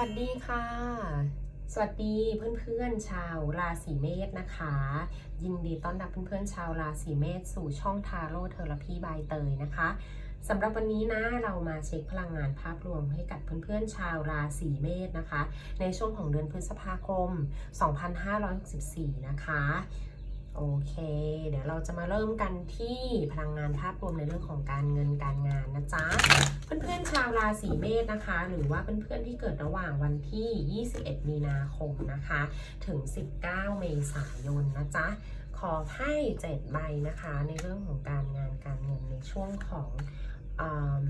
วัสดีค่ะ สวัสดีเพื่อนๆชาวราศีเมษนะคะ ยินดีต้อนรับเพื่อนๆชาวราศีเมษสู่ช่องทาโร่เทอราพีบายเตยนะคะสำหรับวันนี้นะเรามาเช็คพลังงานภาพรวมให้กับเพื่อนๆชาวราศีเมษนะคะ ในช่วงของเดือนพฤษภาคม 2564 นะคะโอเค เดี๋ยวเราจะมาเริ่มกันที่พลังงานภาพรวมในเรื่องของการเงินการงานนะจ๊ะ เพื่อนๆ ชาวราศีเมษนะคะ หรือว่าเพื่อนๆที่เกิดระหว่างวันที่ 21 มีนาคมนะคะ ถึง 19 เมษายนนะจ๊ะ ขอให้7ใบนะคะ ในเรื่องของการงานการเงินในช่วงของอืม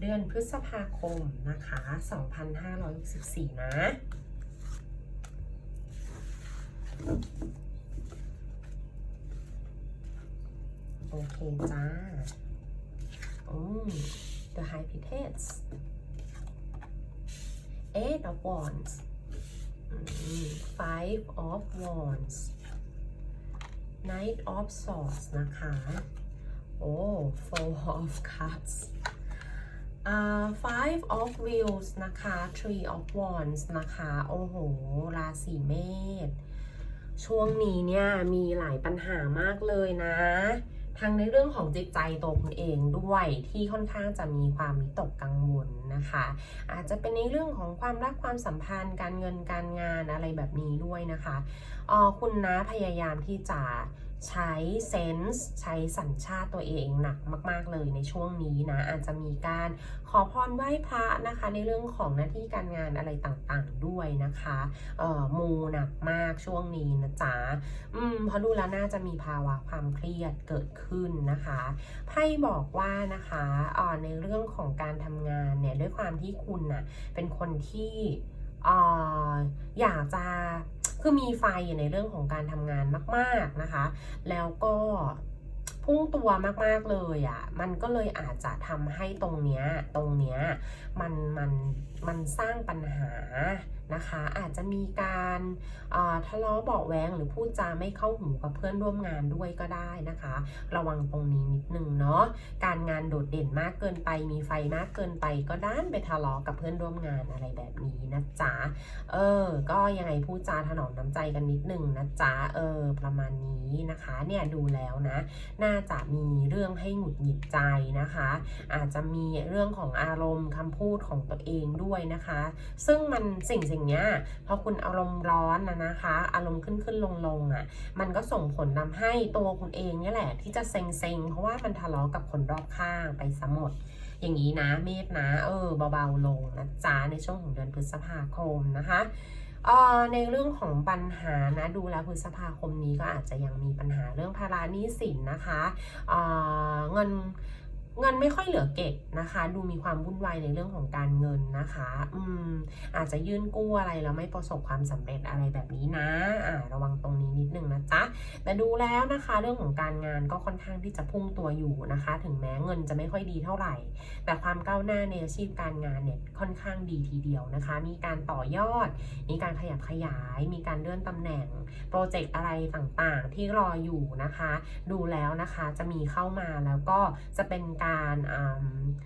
เดือนพฤษภาคมนะคะ 2564 นะโอเคจ้าอืม the high pitches eight of wands five of wands knight of swords นะคะ โอ้ four of cups อ่า five of wheels นะคะ three of wands นะคะ โอ้โห ราศีเมษ ช่วงนี้เนี่ย มีหลายปัญหามากเลยนะ ทั้งในเรื่องของจิตใจตัวคุณเองด้วยที่ค่อนข้างจะมีความวิตกกังวลนะคะ อาจจะเป็นในเรื่องของความรักความสัมพันธ์ การเงินการงานอะไรแบบนี้ด้วยนะคะเออคุณนะพยายามที่จะ ใช้เซนส์ใช้สัญชาติตัวเองหนักมาก ๆ เลยในช่วงนี้นะ อาจจะมีการขอพรไหว้พระนะคะ ในเรื่องของหน้าที่การงานอะไรต่างๆด้วยนะคะเอ่อมูหนักมากช่วงนี้นะจ๊ะอืมเพราะดูแล้วน่าจะมีภาวะความเครียดเกิดขึ้นนะคะไพ่บอกว่านะคะเอ่อในเรื่องของการทำงานเนี่ยด้วยความที่คุณน่ะเป็นคนที่อ่ออยากจะ คือมีไฟอยู่ในเรื่องของการทำงานมาก ๆนะคะ แล้วก็พุ่งตัวมากๆเลยอะ่ะ มันก็เลยอาจจะทำให้ตรงเนี้ย ตรงเนี้ย มัน มัน มันสร้างปัญหา นะคะ อาจจะมีการทะเลาะเบาะแว้งหรือพูดจาไม่เข้าหูกับเพื่อนร่วมงานด้วยก็ได้นะคะ ระวังตรงนี้นิดนึงเนาะการงานโดดเด่นมากเกินไป มีไฟมากเกินไปก็ด้านไปทะเลาะกับเพื่อนร่วมงานอะไรแบบนี้นะจ๊ะเออ ก็ยังไงพูดจาถนอมน้ำใจกันนิดนึงนะจ๊ะเออ ประมาณนี้นะคะเนี่ยดูแล้วนะ น่าจะมีเรื่องให้หงุดหงิดใจนะคะ อาจจะมีเรื่องของอารมณ์คำพูดของตัวเองด้วยนะคะ ซึ่งมันสิ่งสิ่งเนี้ยพอคุณอารมณ์ร้อนนะนะคะ อารมณ์ขึ้นขึ้นลงลงอะ มันก็ส่งผลทำให้ตัวคุณเองเนี่ยแหละ ที่จะเซ็งเซ็งเพราะว่ามันทะเลาะกับคนรอบข้างไปซะหมด อย่างนี้นะเมษนะเออเบาๆลงนะจ๊ะในช่วงของเดือนพฤษภาคมนะคะออในเรื่องของปัญหานะดูแล้วพฤษภาคมนี้ก็อาจจะยังมีปัญหาเรื่องภาระหนี้สินนะคะเออเงิน เงินไม่ค่อยเหลือเก็บนะคะ ดูมีความวุ่นวายในเรื่องของการเงินนะคะ อืม อาจจะยื่นกู้อะไรแล้วไม่ประสบความสำเร็จอะไรแบบนี้นะ อ่า ระวังตรงนี้นิดนึง แต่ดูแล้วนะคะเรื่องของการงานก็ค่อนข้างที่จะพุ่งตัวอยู่นะคะ ถึงแม้เงินจะไม่ค่อยดีเท่าไหร่ แต่ความก้าวหน้าในอาชีพการงานเนี่ยค่อนข้างดีทีเดียวนะคะ มีการต่อยอด มีการขยับขยาย มีการเลื่อนตำแหน่ง โปรเจกต์อะไรต่างๆ ที่รออยู่นะคะ ดูแล้วนะคะจะมีเข้ามาแล้วก็จะเป็นการ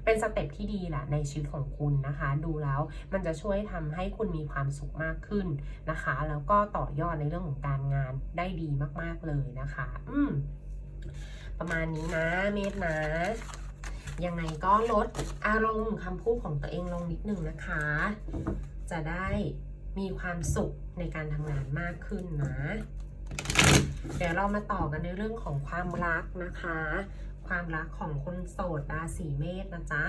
เป็นสเต็ปที่ดีแหละในชีวิตของคุณนะคะ ดูแล้วมันจะช่วยทำให้คุณมีความสุขมากขึ้นนะคะ แล้วก็ต่อยอดในเรื่องของการงานได้ดีมากๆ เลยนะคะ อืม ประมาณนี้นะ เมธนะ ยังไงก็ลดอารมณ์คำพูดของตัวเองลงนิดหนึ่งนะคะ จะได้มีความสุขในการทำงานมากขึ้นนะ เดี๋ยวเรามาต่อกันในเรื่องของความรักนะคะ ความรักของคนโสดราศีเมษนะจ๊ะ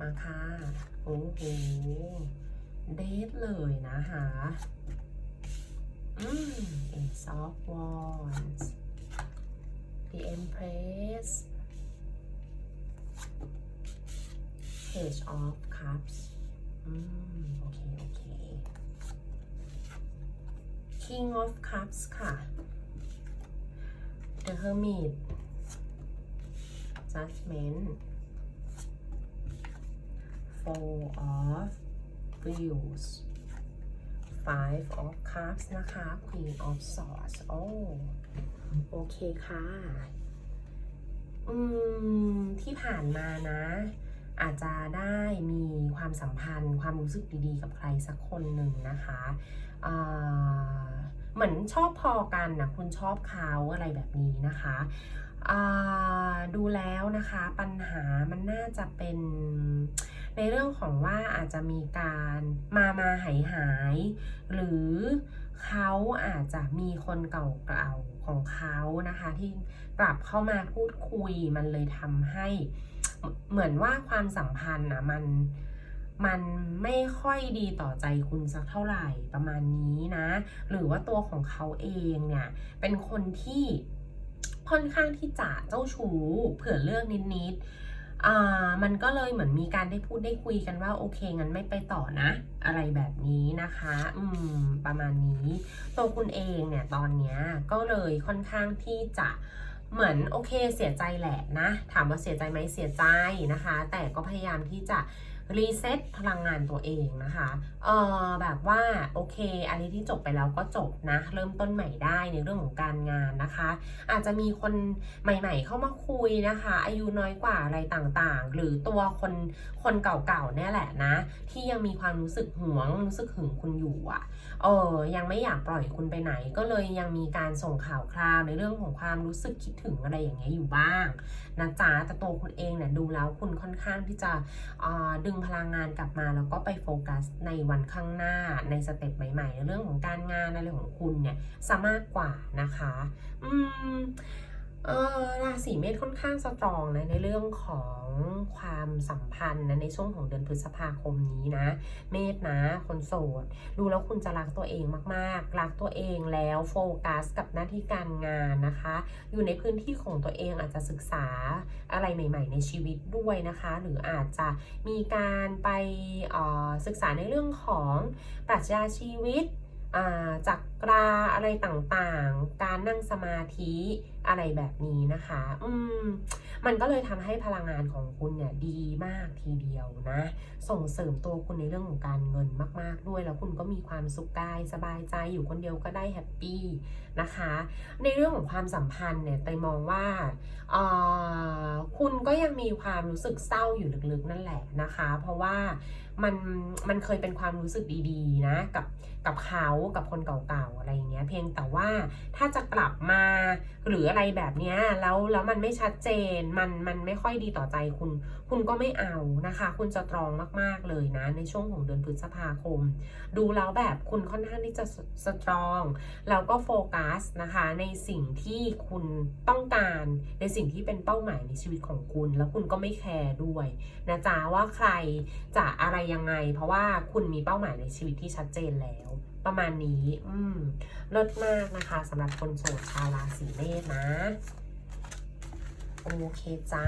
มาค่ะ โอ้โห เดทเลยนะคะอืม Ace of Wands The Empress page of cups อืม โอเค โอเค king of cups ค่ะ the hermit judgment four of wheels five of cups นะคะ queen of swords โอ้โอเคค่ะ อืม ที่ผ่านมานะ อาจจะได้มีความสัมพันธ์ ความรู้สึกดีๆ กับใครสักคนหนึ่งนะคะอ่าเหมือนชอบพอกันนะคุณชอบเขาอะไรแบบนี้นะคะอ่า แล้วนะคะ ปัญหามันน่าจะเป็นในเรื่องของว่าอาจจะมีการมามาหายหาย หรือเขาอาจจะมีคนเก่าๆของเขานะคะ ที่กลับเข้ามาพูดคุยมันเลยทำให้เหมือนว่าความสัมพันธ์นะมันมันไม่ค่อยดีต่อใจคุณสักเท่าไหร่ประมาณนี้นะ หรือว่าตัวของเขาเองเนี่ยเป็นคนที่ ค่อนข้างที่จะเจ้าชู้เผื่อเลือกนิดๆอ่ามันก็เลยเหมือนมีการได้พูดได้คุยกันว่าโอเคงั้นไม่ไปต่อนะ อะไรแบบนี้นะคะ อืม ประมาณนี้ตัวคุณเองเนี่ยตอนเนี้ยก็เลยค่อนข้างที่จะเหมือนโอเคเสียใจแหละนะ ถามว่าเสียใจไหมเสียใจนะคะ แต่ก็พยายามที่จะ รีเซ็ตพลังงานตัวเองนะคะเออแบบว่าโอเค อันนี้ที่จบไปแล้วก็จบนะ เริ่มต้นใหม่ได้ในเรื่องของการงานนะคะ อาจจะมีคนใหม่ ๆ เข้ามาคุยนะคะ อายุน้อยกว่าอะไรต่างๆ หรือตัวคนคนเก่าๆเนี่ยแหละนะ ที่ยังมีความรู้สึกหวงรู้สึกหึงคุณอยู่อะเออยังไม่อยากปล่อยคุณไปไหน ก็เลยยังมีการส่งข่าวคราวในเรื่องของความรู้สึกคิดถึงอะไรอย่างเงี้ยอยู่บ้างนะจ๊ะแต่ตัวคุณเองเนี่ยดูแล้วคุณค่อนข้างที่จะอ่าดึงพลังงานกลับมาแล้วก็ไปโฟกัสในวันข้างหน้าในสเต็ปใหม่ๆ เรื่องของการงานอะไรของคุณเนี่ยซะมากกว่านะคะ อืม ราศีเมษค่อนข้างสตรองนะในเรื่องของความสัมพันธ์นะในช่วงของเดือนพฤษภาคมนี้นะ เมษนะคนโสด ดูแล้วคุณจะรักตัวเองมากๆ รักตัวเองแล้วโฟกัสกับหน้าที่การงานนะคะ อยู่ในพื้นที่ของตัวเองอาจจะศึกษาอะไรใหม่ ๆ ในชีวิตด้วยนะคะ หรืออาจจะมีการไปศึกษาในเรื่องของปรัชญาชีวิต จักราอะไรต่างๆ การนั่งสมาธิอะไรแบบนี้นะคะ อืม มันก็เลยทำให้พลังงานของคุณเนี่ยดีมากทีเดียวนะ ส่งเสริมตัวคุณในเรื่องของการเงินมาก ๆ ด้วย แล้วคุณก็มีความสุขกายสบายใจอยู่คนเดียวก็ได้แฮปปี้นะคะ ในเรื่องของความสัมพันธ์เนี่ยเตยมองว่าออคุณก็ยังมีความรู้สึกเศร้าอยู่ลึกๆนั่นแหละนะคะ เพราะว่ามันมันเคยเป็นความรู้สึกดีๆนะกับ กับเขากับคนเก่าๆอะไรอย่างเงี้ยเพียงแต่ว่าถ้าจะกลับมาหรืออะไรแบบเนี้ยแล้วแล้วมันไม่ชัดเจนมันมันไม่ค่อยดีต่อใจคุณ คุณก็ไม่เอานะคะ คุณจะตรองมากๆเลยนะในช่วงของเดือนพฤษภาคม ดูแล้วแบบคุณค่อนข้างที่จะสตรองแล้วก็โฟกัสนะคะในสิ่งที่คุณต้องการในสิ่งที่เป็นเป้าหมายในชีวิตของคุณ แล้วคุณก็ไม่แคร์ด้วยนะจ๊ะว่าใครจะอะไรยังไง เพราะว่าคุณมีเป้าหมายในชีวิตที่ชัดเจนแล้วประมาณนี้ อืมลิศมากนะคะสำหรับคนโสดชาวราศีเมษนะ โอเคจ้า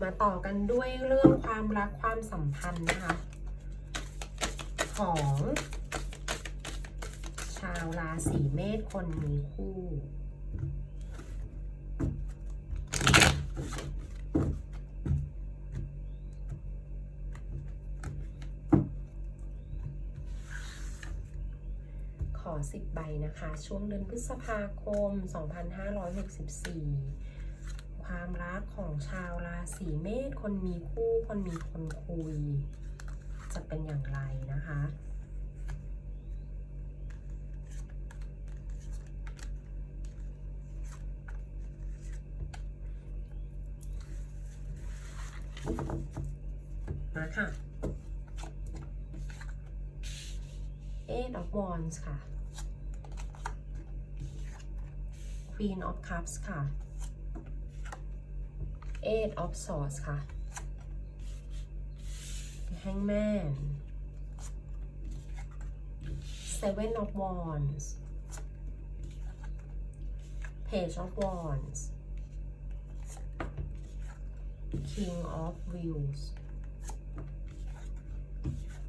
มาต่อกันด้วยเรื่องความรักความสัมพันธ์นะคะ ของชาวราศีเมษคนมีคู่ อสิบใบนะคะ ช่วงเดือนพฤษภาคม 2564 ความรักของชาวราศีเมษคนมีคู่คนมีคนคุย จะเป็นอย่างไรนะคะมาค่ะ Eight of Wands ค่ะ Queen of Cups ค่ะ Eight of Swords ค่ะ Hangman Seven of Wands Page of Wands King of Wheels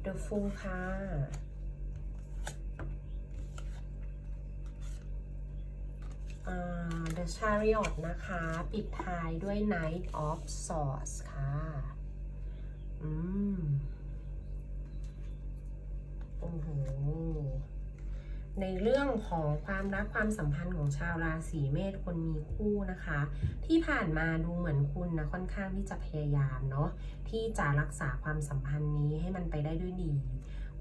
The Fool ค่ะ The Chariot นะคะ ปิดท้ายด้วย Knight of Swords ค่ะ อืม โอ้โห ในเรื่องของความรักความสัมพันธ์ของชาวราศีเมษคนมีคู่นะคะ ที่ผ่านมาดูเหมือนคุณนะค่อนข้างที่จะพยายามเนาะที่จะรักษาความสัมพันธ์นี้ให้มันไปได้ด้วยดี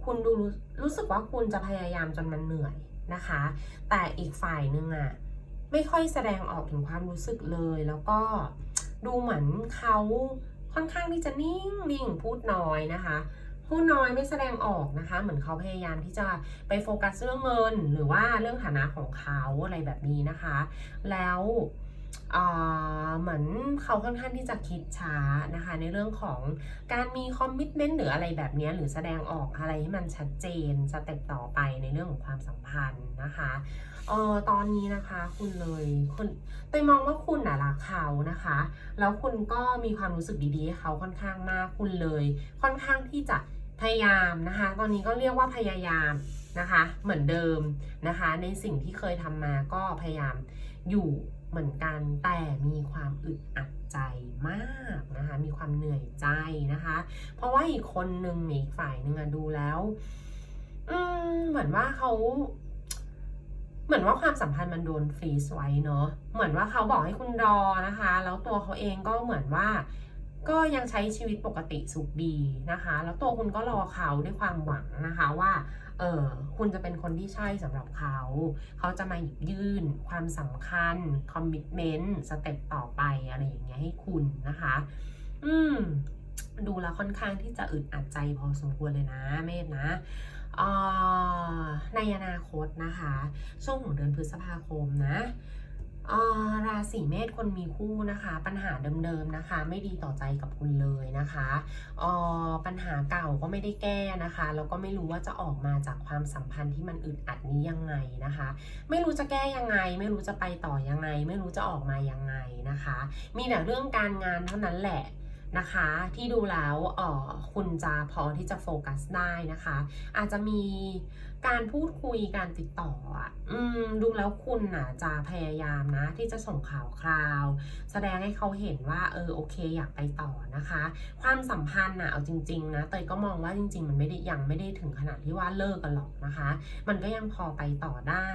คุณดูรู้สึกว่าคุณจะพยายามจนมันเหนื่อยนะคะ แต่อีกฝ่ายนึงอะ ไม่ค่อยแสดงออกถึงความรู้สึกเลย แล้วก็ดูเหมือนเขาค่อนข้างที่จะนิ่งนิ่งพูดน้อยนะคะพูดน้อยไม่แสดงออกนะคะ เหมือนเขาพยายามที่จะไปโฟกัสเรื่องเงิน หรือว่าเรื่องฐานะของเขาอะไรแบบนี้นะคะ แล้ว เหมือนเขาค่อนข้างที่จะคิดช้านะคะในเรื่องของการมีคอมมิชเมนต์หรืออะไรแบบนี้หรือแสดงออกอะไรที่มันชัดเจนสเต็ปต่อไปในเรื่องของความสัมพันธ์นะคะเออตอนนี้นะคะคุณเลยคุณเตยมองว่าคุณน่ะรักเขานะคะ แล้วคุณก็มีความรู้สึกดีๆให้เขาค่อนข้างมากคุณเลย ค่อนข้างที่จะพยายามนะคะ ตอนนี้ก็เรียกว่าพยายามนะคะ เหมือนเดิมนะคะ ในสิ่งที่เคยทำมาก็พยายามอยู่ เหมือนกันแต่มีความอึดอัดใจมากนะคะมีความเหนื่อยใจนะคะ เพราะว่าอีกคนนึงเนี่ยอีกฝ่ายหนึ่งอะดูแล้วอืมเหมือนว่าเขาเหมือนว่าความสัมพันธ์มันโดนฟรีซไว้เนาะเหมือนว่าเขาบอกให้คุณรอนะคะ แล้วตัวเขาเองก็เหมือนว่าก็ยังใช้ชีวิตปกติสุขดีนะคะ แล้วตัวคุณก็รอเขาด้วยความหวังนะคะว่า ออคุณจะเป็นคนที่ใช่สำหรับเขา เขาจะมาหยิบยื่นความสำคัญ คอมมิชเมนต์ สเต็ปต่อไปอะไรอย่างเงี้ยให้คุณนะคะ อืม ดูแล้วค่อนข้างที่จะอึดอัดใจพอสมควรเลยนะเมธนะในอนาคตนะคะ ช่วงของเดือนพฤษภาคมนะ ราศีเมษคนมีคู่นะคะ ปัญหาเดิมๆนะคะ ไม่ดีต่อใจกับคุณเลยนะคะปัญหาเก่าก็ไม่ได้แก้นะคะแล้วก็ไม่รู้ว่าจะออกมาจากความสัมพันธ์ที่มันอึดอัดนี้ยังไงนะคะ ไม่รู้จะแก้ยังไง ไม่รู้จะไปต่อยังไง ไม่รู้จะออกมายังไงนะคะ มีแต่เรื่องการงานเท่านั้นแหละนะคะที่ดูแล้วออคุณจะพอที่จะโฟกัสได้นะคะ อาจจะมี การพูดคุยการติดต่ออะอืมดูแล้วคุณน่ะจะพยายามนะ ที่จะส่งข่าวคราว แสดงให้เขาเห็นว่า เออโอเค อยากไปต่อนะคะ ความสัมพันธ์น่ะเอาจริง ๆ นะเตยก็มองว่าจริง ๆ มันไม่ได้ยังไม่ได้ถึงขนาดที่ว่าเลิกกันหรอกนะคะ มันก็ยังพอไปต่อได้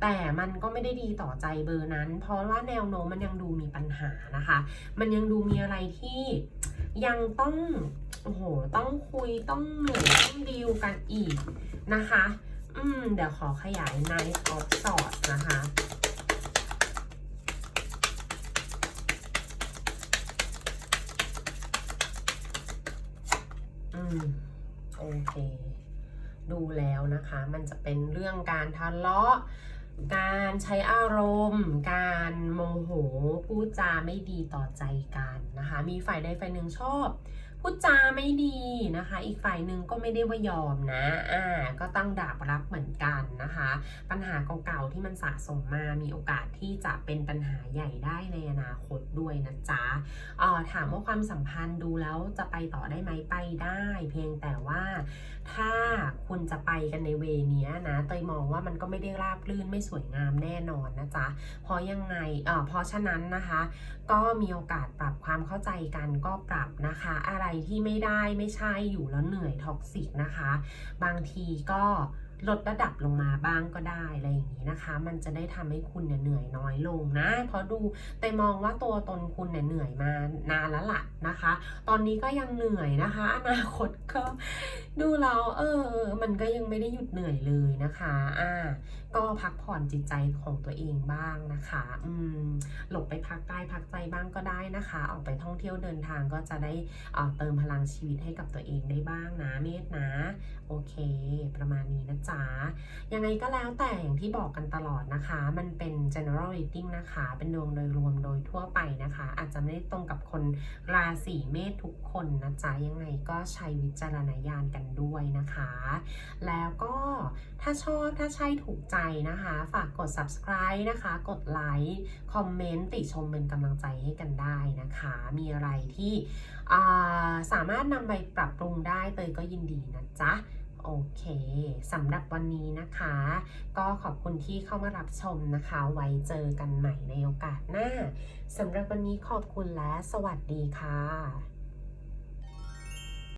แต่มันก็ไม่ได้ดีต่อใจเบอร์นั้น เพราะว่าแนวโน้มมันยังดูมีปัญหานะคะ มันยังดูมีอะไรที่ยังต้องโอ้โหต้องคุยต้องเหนื่อยต้องดีลกันอีกนะคะ อืม เดี๋ยวขอขยาย Knight of Swords นะคะ อืม โอเค ดูแล้วนะคะ มันจะเป็นเรื่องการทะเลาะ การใช้อารมณ์ การโมโห พูดจาไม่ดีต่อใจกันนะคะ มีฝ่ายใดฝ่ายหนึ่งชอบ พูดจาไม่ดีนะคะ อีกฝ่ายหนึ่งก็ไม่ได้ว่ายอมนะอ่าก็ตั้งดาบรับเหมือนกันนะคะ ปัญหาเก่าๆที่มันสะสมมามีโอกาสที่จะเป็นปัญหาใหญ่ได้ในอนาคตด้วยนะจ๊ะอ่อถามว่าความสัมพันธ์ดูแล้วจะไปต่อได้ไหมไปได้ เพียงแต่ว่า ถ้าคุณจะไปกันในเวเนี้ยนะเตยมองว่ามันก็ไม่ได้ราบรื่นไม่สวยงามแน่นอนนะจ๊ะเพราะยังไงเอ่อเพราะฉะนั้นนะคะ ก็มีโอกาสปรับความเข้าใจกันก็ปรับนะคะ อะไรที่ไม่ได้ไม่ใช่อยู่แล้วเหนื่อยท็อกซิกนะคะ บางทีก็ ลดระดับลงมาบ้างก็ได้อะไรอย่างนี้นะคะ มันจะได้ทำให้คุณเนี่ยเหนื่อยน้อยลงนะ เพราะดูแต่มองว่าตัวตนคุณเนี่ยเหนื่อยมานานแล้วล่ะนะคะ ตอนนี้ก็ยังเหนื่อยนะคะ อนาคตก็ดูแล้วเออ มันก็ยังไม่ได้หยุดเหนื่อยเลยนะคะอ่าก็พักผ่อนจิตใจของตัวเองบ้างนะคะ อืม หลบไปพักกายพักใจบ้างก็ได้นะคะ ออกไปท่องเที่ยวเดินทางก็จะได้เออเติมพลังชีวิตให้กับตัวเองได้บ้างนะเมธนะ โอเค ประมาณนี้นะจ๊ะยังไงก็แล้วแต่อย่างที่บอกกันตลอดนะคะ มันเป็น general reading นะคะ เป็นดวงโดยรวมโดยทั่วไปนะคะ อาจจะไม่ได้ตรงกับคนราศีเมษทุกคนนะจ๊ะยังไงก็ใช้วิจารณญาณกันด้วยนะคะ แล้วก็ถ้าชอบถ้าใช่ถูกใจนะคะ ฝากกด subscribe นะคะ กดไลค์คอมเมนต์ติชมเป็นกำลังใจให้กันได้นะคะ มีอะไรที่สามารถนำไปปรับปรุงได้เตยก็ยินดีนะจ๊ะ โอเคสำหรับวันนี้นะคะ ก็ขอบคุณที่เข้ามารับชมนะคะ ไว้เจอกันใหม่ในโอกาสหน้าสำหรับวันนี้ขอบคุณและสวัสดีค่ะ